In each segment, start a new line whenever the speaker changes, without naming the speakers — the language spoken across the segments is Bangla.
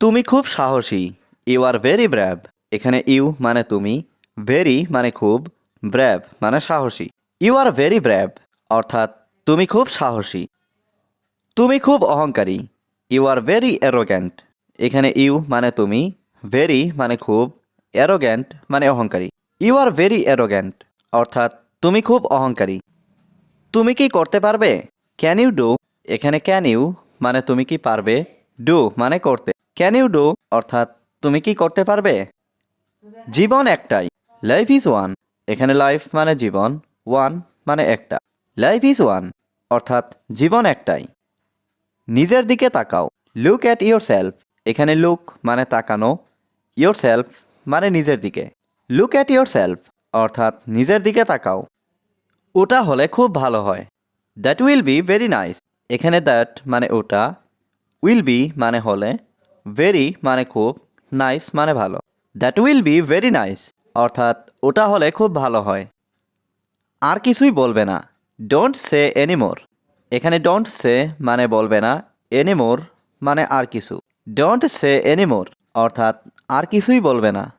তুমি খুব সাহসী। ইউ আর ভেরি ব্র্যাব এখানে ইউ মানে তুমি ভেরি মানে খুব ব্র্যাব মানে সাহসী। ইউ আর ভেরি ব্র্যাব অর্থাৎ তুমি খুব সাহসী। তুমি খুব অহংকারী। ইউ আর ভেরি অ্যারোগ্যান্ট এখানে ইউ মানে তুমি ভেরি মানে খুব অ্যারোগ্যান্ট মানে অহংকারী। ইউ আর ভেরি অ্যারোগ্যান্ট অর্থাৎ তুমি খুব অহংকারী। তুমি কি করতে পারবে? ক্যান ইউ ডু এখানে ক্যান ইউ মানে তুমি কি পারবে? ডু মানে করতে। ক্যান ইউ ডু অর্থাৎ, তুমি কি করতে পারবে? জীবন একটাই। লাইফ ইজ ওয়ান এখানে লাইফ মানে জীবন ওয়ান মানে একটা। লাইফ ইজ ওয়ান অর্থাৎ, জীবন একটাই। নিজের দিকে তাকাও। লুক অ্যাট ইয়োর সেলফ এখানে লুক মানে তাকানো। ইয়োর সেলফ মানে নিজের দিকে। লুক অ্যাট ইয়োর সেলফ অর্থাৎ, নিজের দিকে তাকাও। ওটা হলে খুব ভালো হয়। That will be very nice এখানে দ্যাট মানে ওটা। উইল বি মানে হলে ভেরি মানে খুব নাইস মানে ভালো। That will be very nice অর্থাৎ ওটা হলে খুব ভালো হয়। আর কিছুই বলবে না। ডোন্ট সে এনিমোর এখানে ডোন্ট সে মানে বলবে না। এনিমোর মানে আর কিছু। ডোন্ট সে এনিমোর অর্থাৎ আর কিছুই বলবে না।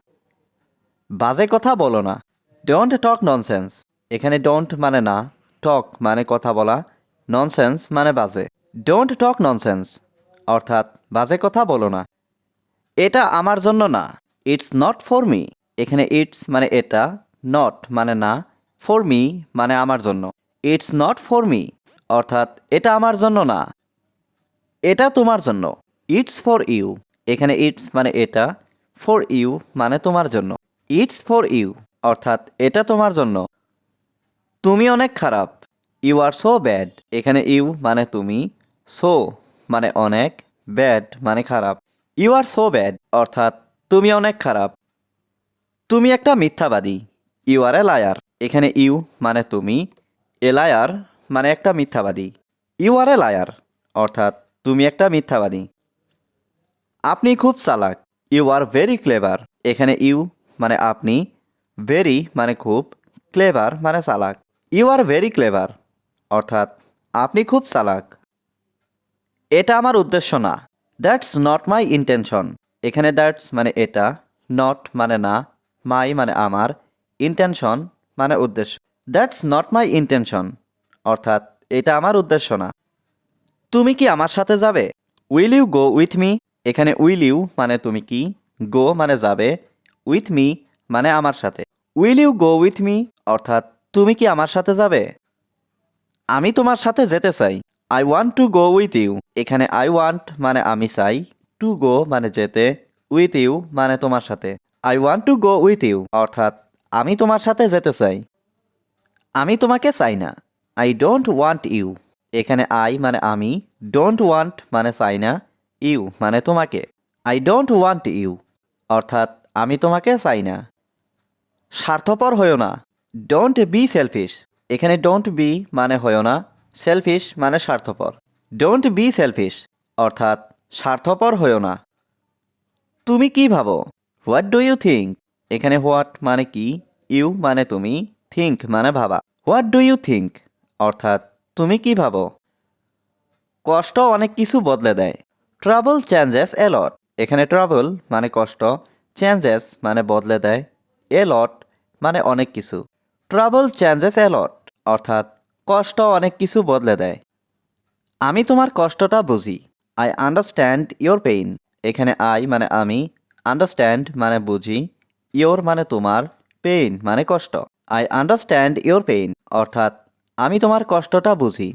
বাজে কথা বলো না। ডোন্ট টক ননসেন্স এখানে ডোন্ট মানে না। টক মানে কথা বলা। ননসেন্স মানে বাজে। ডোন্ট টক ননসেন্স অর্থাৎ বাজে কথা বলো না। এটা আমার জন্য না। ইটস নট ফর মি এখানে ইটস মানে এটা নট মানে না। ফর মি মানে আমার জন্য। ইটস নট ফর মি অর্থাৎ এটা আমার জন্য না। এটা তোমার জন্য। ইটস ফর ইউ এখানে ইটস মানে এটা। ফর ইউ মানে তোমার জন্য। ইটস ফর ইউ অর্থাৎ এটা তোমার জন্য। তুমি অনেক খারাপ। ইউ আর সো ব্যাড এখানে ইউ মানে তুমি। সো মানে অনেক ব্যাড মানে খারাপ। ইউ আর সো ব্যাড অর্থাৎ তুমি অনেক খারাপ। তুমি একটা মিথ্যাবাদী। ইউ আর এ লায়ার এখানে ইউ মানে তুমি। এ লায়ার মানে একটা মিথ্যাবাদী। ইউ আর এ লায়ার অর্থাৎ তুমি একটা মিথ্যাবাদী। আপনি খুব চালাক। ইউ আর ভেরি ক্লেভার এখানে ইউ মানে আপনি। ভেরি মানে খুব। ক্লেভার মানে চালাক। ইউ আর ভেরি ক্লেভার অর্থাৎ আপনি খুব চালাক। এটা আমার উদ্দেশ্য না। দ্যাটস নট মাই ইন্টেনশন এখানে দ্যাটস মানে এটা নট মানে না মাই মানে আমার ইন্টেনশন মানে উদ্দেশ্য। দ্যাটস নট মাই ইন্টেনশন অর্থাৎ এটা আমার উদ্দেশ্য না। তুমি কি আমার সাথে যাবে? Will you go with me এখানে উইল ইউ মানে তুমি কি? গো মানে যাবে। উইথ মি মানে আমার সাথে। Will you go with me অর্থাৎ তুমি কি আমার সাথে যাবে? আমি তোমার সাথে যেতে চাই। I want to go with you এখানে আই ওয়ান্ট মানে আমি চাই। টু গো মানে যেতে। উইথ ইউ মানে তোমার সাথে। I want to go with you অর্থাৎ আমি তোমার সাথে যেতে চাই। আমি তোমাকে চাই না। আই ডোন্ট ওয়ান্ট ইউ এখানে আই মানে আমি। ডোন্ট ওয়ান্ট মানে চাই না। ইউ মানে তোমাকে। আই ডোন্ট ওয়ান্ট ইউ অর্থাৎ আমি তোমাকে চাই না। স্বার্থপর হয়েও না। ডোন্ট বি সেলফিশ এখানে ডোন্ট বি মানে হয়েও না। সেলফিশ মানে স্বার্থপর। ডোন্ট বি সেলফিশ অর্থাৎ স্বার্থপর হয়েও না। তুমি কি ভাবো? হোয়াট ডু ইউ থিঙ্ক এখানে হোয়াট মানে কি? ইউ মানে তুমি? থিঙ্ক মানে ভাবা। হোয়াট ডু ইউ থিঙ্ক অর্থাৎ তুমি কি ভাবো? কষ্ট অনেক কিছু বদলে দেয়। ট্রাভেল চেঞ্জেস এলট এখানে ট্রাভেল মানে কষ্ট চেঞ্জেস মানে বদলে দেয়। এলট মানে অনেক কিছু। ট্রাভেল চেঞ্জেস এলট অর্থাৎ কষ্ট অনেক কিছু বদলে দেয়। আমি তোমার কষ্টটা বুঝি। আই আন্ডারস্ট্যান্ড ইয়োর পেইন এখানে আই মানে আমি। আন্ডারস্ট্যান্ড মানে বুঝি। ইয়োর মানে তোমার। পেইন মানে কষ্ট। আই আন্ডারস্ট্যান্ড ইয়োর পেইন অর্থাৎ, আমি তোমার কষ্টটা বুঝি।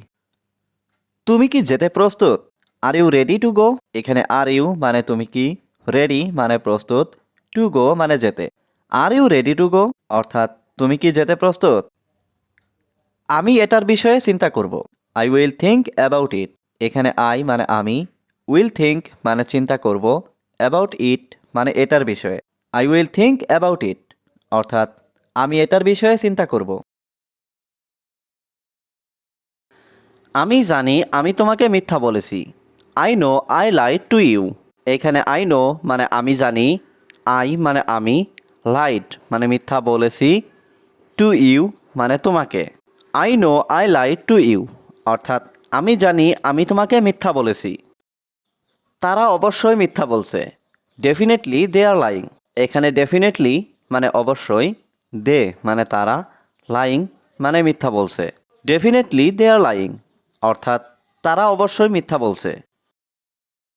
তুমি কি যেতে প্রস্তুত? Are you ready to go এখানে আর ইউ মানে তুমি কি? রেডি মানে প্রস্তুত। টু গো মানে যেতে। Are you ready to go অর্থাৎ, তুমি কি যেতে প্রস্তুত? আমি এটার বিষয়ে চিন্তা করব। I will think about it এখানে আই মানে আমি উইল থিঙ্ক মানে চিন্তা করব অ্যাবাউট ইট মানে এটার বিষয়ে। I will think about it অর্থাৎ আমি এটার বিষয়ে চিন্তা করব। আমি জানি, আমি তোমাকে মিথ্যা বলেছি। I know I lied to you এখানে আই নো মানে আমি জানি আই মানে আমি লাইট মানে মিথ্যা বলেছি টু ইউ মানে তোমাকে। I know I lie to you অর্থাৎ, আমি জানি আমি তোমাকে মিথ্যা বলেছি। তারা অবশ্যই মিথ্যা বলছে। ডেফিনেটলি দে আর লাইং এখানে ডেফিনেটলি মানে অবশ্যই দে মানে তারা লাইং মানে মিথ্যা বলছে। ডেফিনেটলি দে আর লাইং অর্থাৎ, তারা অবশ্যই মিথ্যা বলছে।